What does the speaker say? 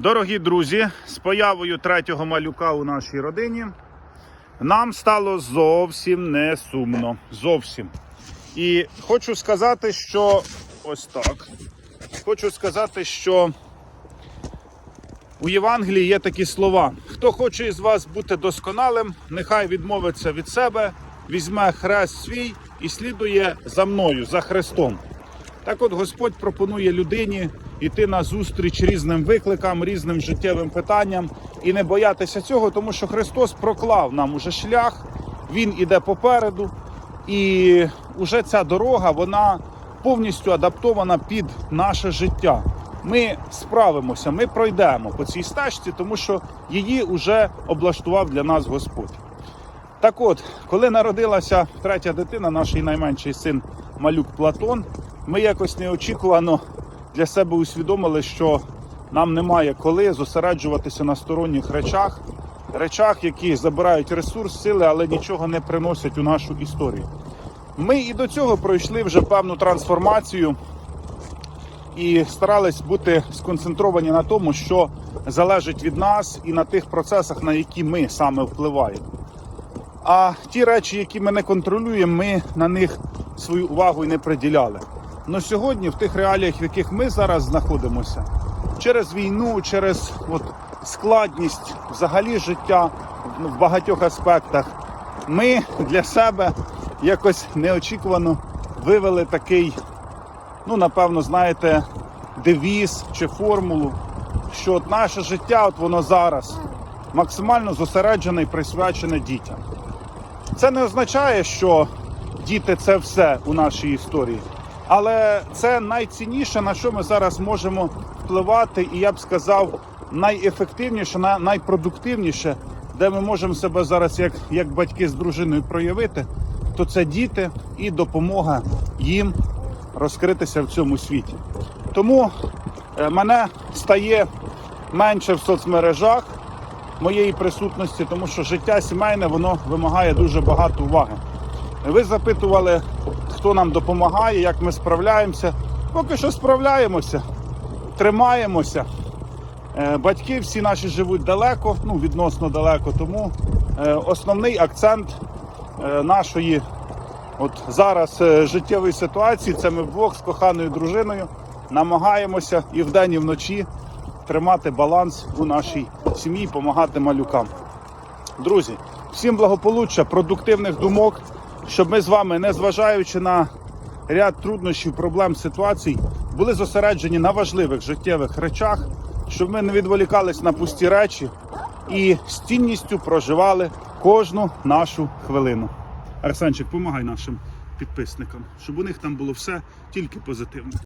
Дорогі друзі, з появою третього малюка у нашій родині нам стало зовсім не сумно. Зовсім. І хочу сказати, що ось так. Хочу сказати, що у Євангелії є такі слова: хто хоче із вас бути досконалим, нехай відмовиться від себе, візьме хрест свій і слідує за мною, за Христом. Так от Господь пропонує людині йти на зустріч різним викликам, різним життєвим питанням і не боятися цього, тому що Христос проклав нам уже шлях, Він іде попереду, і уже ця дорога вона повністю адаптована під наше життя. Ми справимося, ми пройдемо по цій стежці, тому що її вже облаштував для нас Господь. Так от, коли народилася третя дитина, наш найменший син малюк Платон, ми якось неочікувано для себе усвідомили, що нам немає коли зосереджуватися на сторонніх речах, речах, які забирають ресурс, сили, але нічого не приносять у нашу історію. Ми і до цього пройшли вже певну трансформацію і старались бути сконцентровані на тому, що залежить від нас, і на тих процесах, на які ми саме впливаємо. А ті речі, які ми не контролюємо, ми на них свою увагу і не приділяли. Но сьогодні, в тих реаліях, в яких ми зараз знаходимося, через війну, через от, складність взагалі життя в багатьох аспектах, ми для себе якось неочікувано вивели такий, ну напевно, знаєте, девіз чи формулу, що от наше життя, от воно зараз максимально зосереджене і присвячене дітям. Це не означає, що діти це все у нашій історії, але це найцінніше, на що ми зараз можемо впливати, і я б сказав, найефективніше, найпродуктивніше, де ми можемо себе зараз, як, як батьки з дружиною, проявити, то це діти і допомога їм розкритися в цьому світі. Тому е, мене стає менше в соцмережах моєї присутності, тому що життя сімейне воно вимагає дуже багато уваги. Ви запитували, хто нам допомагає, як ми справляємося. Поки що справляємося, тримаємося. Е, Батьки всі наші живуть далеко, ну відносно далеко. Тому е, основний акцент е, нашої от зараз життєвої ситуації це ми вдвох з коханою дружиною намагаємося і вдень, і вночі тримати баланс у нашій сім'ї, допомагати малюкам. Друзі, всім благополуччя, продуктивних думок, щоб ми з вами, не зважаючи на ряд труднощів, проблем, ситуацій, були зосереджені на важливих життєвих речах, щоб ми не відволікались на пусті речі і з цінністю проживали кожну нашу хвилину. Арсенчик, помагай нашим підписникам, щоб у них там було все тільки позитивне.